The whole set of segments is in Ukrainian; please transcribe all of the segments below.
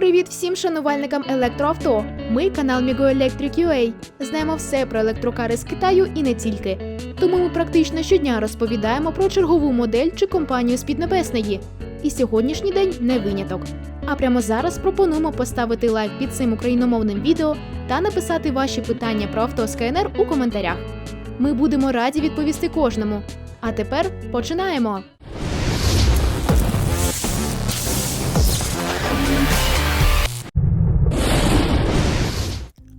Привіт всім шанувальникам електроавто. Ми канал Electric UA. Знаємо все про електрокари з Китаю і не тільки. Тому ми практично щодня розповідаємо про чергову модель чи компанію з Піднебесної. І сьогоднішній день не виняток. А прямо зараз пропонуємо поставити лайк під цим україномовним відео та написати ваші питання про авто з КНР у коментарях. Ми будемо раді відповісти кожному. А тепер починаємо.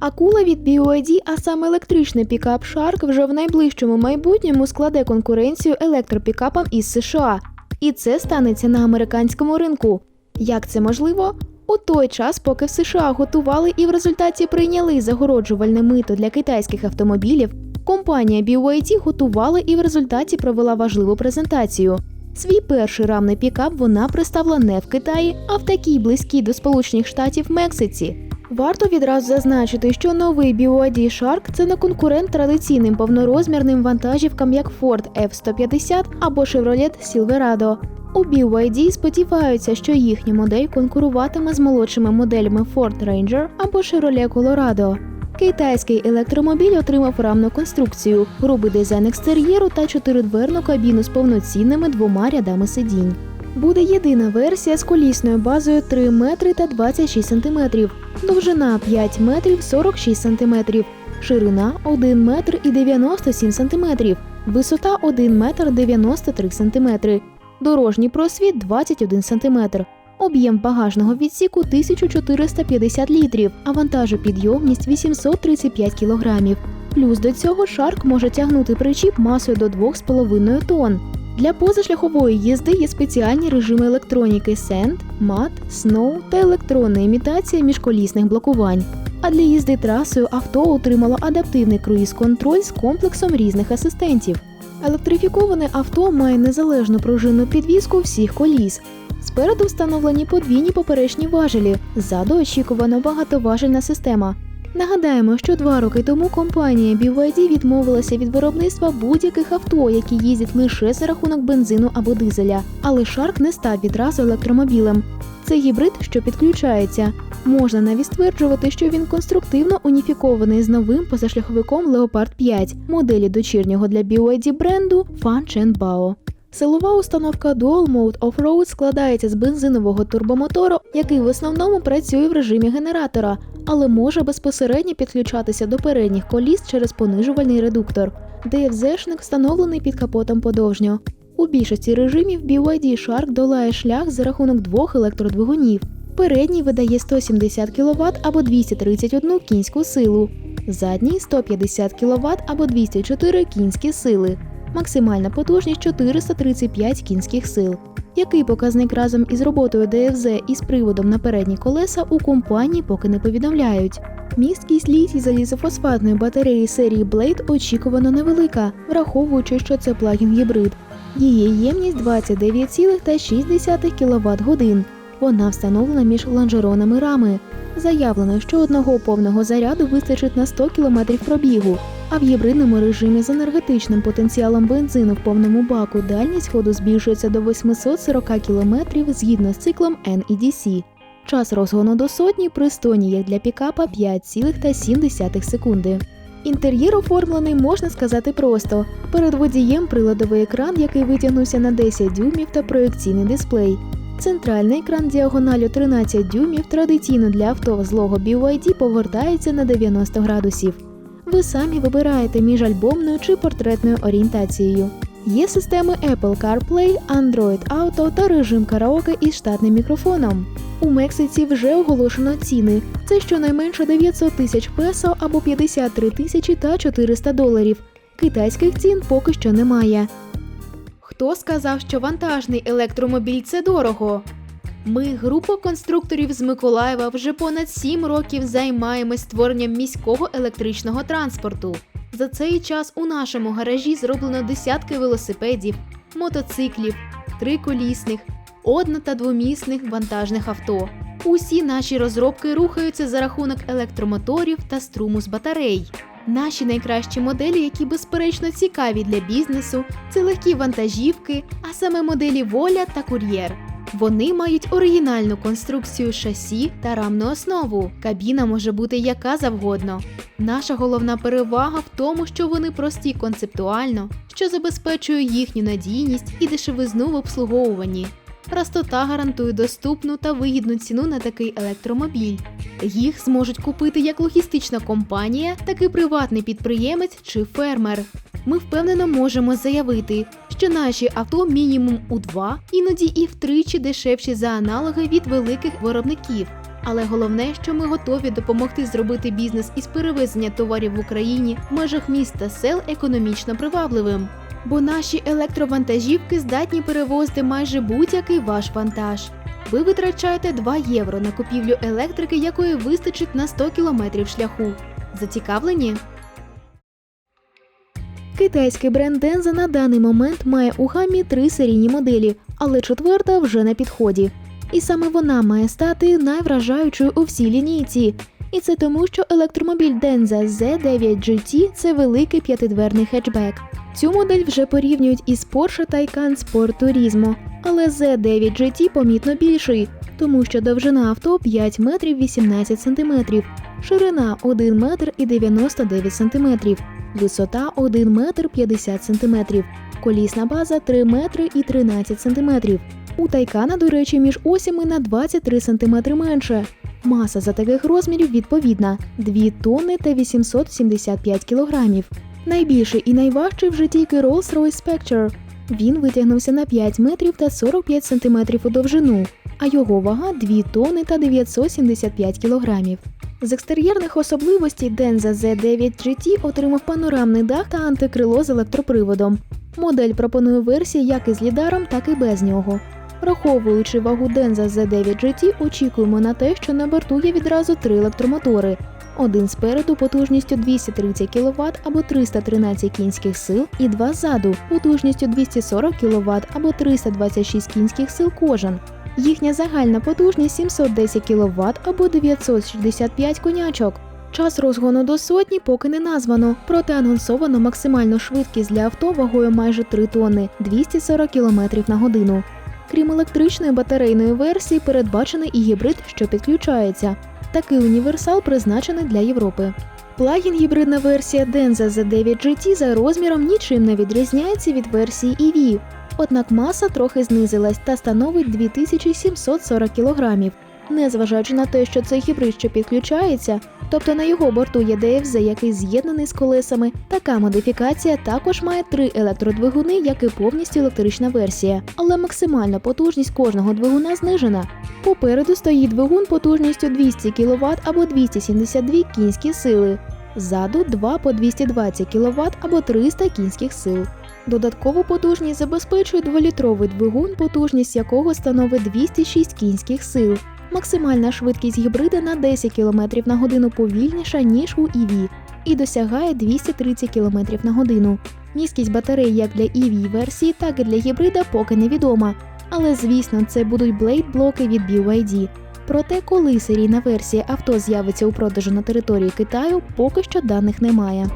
Акула від BYD, а саме електричний пікап Shark вже в найближчому майбутньому складе конкуренцію електропікапам із США. І це станеться на американському ринку. Як це можливо? У той час, поки в США готували і в результаті прийняли загороджувальне мито для китайських автомобілів, компанія BYD готувала і в результаті провела важливу презентацію. Свій перший рамний пікап вона представила не в Китаї, а в такій близькій до Сполучених Штатів Мексиці. Варто відразу зазначити, що новий BYD Shark – це не конкурент традиційним повнорозмірним вантажівкам, як Ford F-150 або Chevrolet Silverado. У BYD сподіваються, що їхня модель конкуруватиме з молодшими моделями Ford Ranger або Chevrolet Colorado. Китайський електромобіль отримав рамну конструкцію, грубий дизайн екстер'єру та чотиридверну кабіну з повноцінними двома рядами сидінь. Буде єдина версія з колісною базою 3 метри та 26 сантиметрів, довжина 5 метрів 46 сантиметрів, ширина 1 метр і 97 сантиметрів, висота 1 метр 93 сантиметри, дорожній просвіт 21 сантиметр. Об'єм багажного відсіку 1450 літрів, а вантажопідйомність 835 кілограмів. Плюс до цього шарк може тягнути причіп масою до 2,5 тонн. Для позашляхової їзди є спеціальні режими електроніки Sand, MAT, Snow та електронна імітація міжколісних блокувань. А для їзди трасою авто отримало адаптивний круїз-контроль з комплексом різних асистентів. Електрифіковане авто має незалежну пружинну підвіску всіх коліс. Спереду встановлені подвійні поперечні важелі, ззаду очікувана багатоважельна система. Нагадаємо, що два роки тому компанія BYD відмовилася від виробництва будь-яких авто, які їздять лише за рахунок бензину або дизеля. Але Shark не став відразу електромобілем. Це гібрид, що підключається. Можна навіть стверджувати, що він конструктивно уніфікований з новим позашляховиком Leopard 5, моделі дочірнього для BYD бренду Fan Chen Bao. Силова установка Dual Mode Off-Road складається з бензинового турбомотору, який в основному працює в режимі генератора, але може безпосередньо підключатися до передніх коліс через понижувальний редуктор. DFZ-шник встановлений під капотом подовжньо. У більшості режимів BYD Shark долає шлях за рахунок двох електродвигунів. Передній видає 170 кВт або 231 кінську силу, задній 150 кВт або 204 кінські сили. Максимальна потужність 435 кінських сил. Який показник разом із роботою ДФЗ і з приводом на передні колеса у компанії поки не повідомляють. Місткість літій залізофосфатної батареї серії Blade очікувано невелика, враховуючи, що це плагін гібрид. Її ємність 29,6 кВт годин. Вона встановлена між лонжеронами рами. Заявлено, що одного повного заряду вистачить на 100 км пробігу, а в гібридному режимі з енергетичним потенціалом бензину в повному баку дальність ходу збільшується до 840 км згідно з циклом NEDC. Час розгону до сотні пристойні як для пікапа 5,7 секунди. Інтер'єр оформлений, можна сказати просто. Перед водієм приладовий екран, який витягнувся на 10 дюймів та проекційний дисплей. Центральний екран діагоналю 13 дюймів традиційно для авто з лого BYD повертається на 90 градусів. Ви самі вибираєте між альбомною чи портретною орієнтацією. Є системи Apple CarPlay, Android Auto та режим караоке із штатним мікрофоном. У Мексиці вже оголошено ціни. Це щонайменше 900 тисяч песо або 53 тисячі та 400 доларів. Китайських цін поки що немає. Хто сказав, що вантажний електромобіль це дорого? Ми, група конструкторів з Миколаєва, вже понад 7 років займаємось створенням міського електричного транспорту. За цей час у нашому гаражі зроблено десятки велосипедів, мотоциклів, триколісних, одно- та двомісних вантажних авто. Усі наші розробки рухаються за рахунок електромоторів та струму з батарей. Наші найкращі моделі, які безперечно цікаві для бізнесу, це легкі вантажівки, а саме моделі Воля та Кур'єр. Вони мають оригінальну конструкцію шасі та рамну основу. Кабіна може бути яка завгодно. Наша головна перевага в тому, що вони прості концептуально, що забезпечує їхню надійність і дешевизну в обслуговуванні. Простота гарантує доступну та вигідну ціну на такий електромобіль. Їх зможуть купити як логістична компанія, так і приватний підприємець чи фермер. Ми впевнено можемо заявити, що наші авто мінімум у два, іноді і втричі дешевші за аналоги від великих виробників. Але головне, що ми готові допомогти зробити бізнес із перевезення товарів в Україні в межах міст та сел економічно привабливим. Бо наші електровантажівки здатні перевозити майже будь-який ваш вантаж. Ви витрачаєте 2 євро на купівлю електрики, якої вистачить на 100 кілометрів шляху. Зацікавлені? Китайський бренд Денза на даний момент має у гамі три серійні моделі, але четверта вже на підході. І саме вона має стати найвражаючою у всій лінійці. І це тому, що електромобіль Denza Z9 GT – це великий п'ятидверний хетчбек. Цю модель вже порівнюють із Porsche Taycan Sport Turismo, але Z9 GT помітно більший, тому що довжина авто 5 метрів 18 сантиметрів, ширина 1 метр і 99 сантиметрів, висота 1 метр 50 сантиметрів, колісна база 3 метри і 13 сантиметрів. У Тайкана, до речі, між осями на 23 см менше. Маса за таких розмірів відповідна 2 тонни та 875 кілограмів. Найбільший і найважчий вже тільки Rolls-Royce Spectre. Він витягнувся на 5 метрів та 45 сантиметрів у довжину, а його вага 2 тонни та 975 кілограмів. З екстер'єрних особливостей Denza Z9 GT отримав панорамний дах та антикрило з електроприводом. Модель пропонує версії як із лідаром, так і без нього. Враховуючи вагу Denza Z9 GT, очікуємо на те, що на борту є відразу три електромотори. Один спереду потужністю 230 кВт або 313 кінських сил, і два ззаду потужністю 240 кВт або 326 кінських сил кожен. Їхня загальна потужність 710 кВт або 965 конячок. Час розгону до сотні поки не названо, проте анонсовано максимальну швидкість для авто вагою майже 3 тонни 240 км на годину. Крім електричної батарейної версії, передбачений і гібрид, що підключається. Такий універсал призначений для Європи. Плагін гібридна версія Denza Z9 GT за розміром нічим не відрізняється від версії EV, однак маса трохи знизилась та становить 2740 кг. Незважаючи на те, що цей гібрид що підключається, тобто на його борту є DFZ, який з'єднаний з колесами, така модифікація також має три електродвигуни, як і повністю електрична версія, але максимальна потужність кожного двигуна знижена. Попереду стоїть двигун потужністю 200 кВт або 272 кінські сили. Ззаду 2 по 220 кВт або 300 кінських сил. Додаткову потужність забезпечує 2-літровий двигун, потужність якого становить 206 кінських сил. Максимальна швидкість гібрида на 10 км на годину повільніша, ніж у EV, і досягає 230 км на годину. Міськість батареї як для EV версії, так і для гібрида поки невідома. Але звісно, це будуть блейд-блоки від BYD. Проте, коли серійна версія авто з'явиться у продажу на території Китаю, поки що даних немає.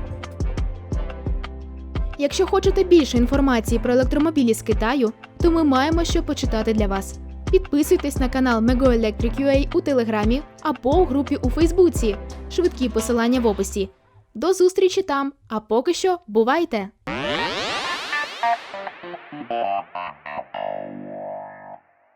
Якщо хочете більше інформації про електромобілі з Китаю, то ми маємо що почитати для вас. Підписуйтесь на канал Mego Electric UA у Телеграмі або у групі у Фейсбуці. Швидкі посилання в описі. До зустрічі там, а поки що бувайте!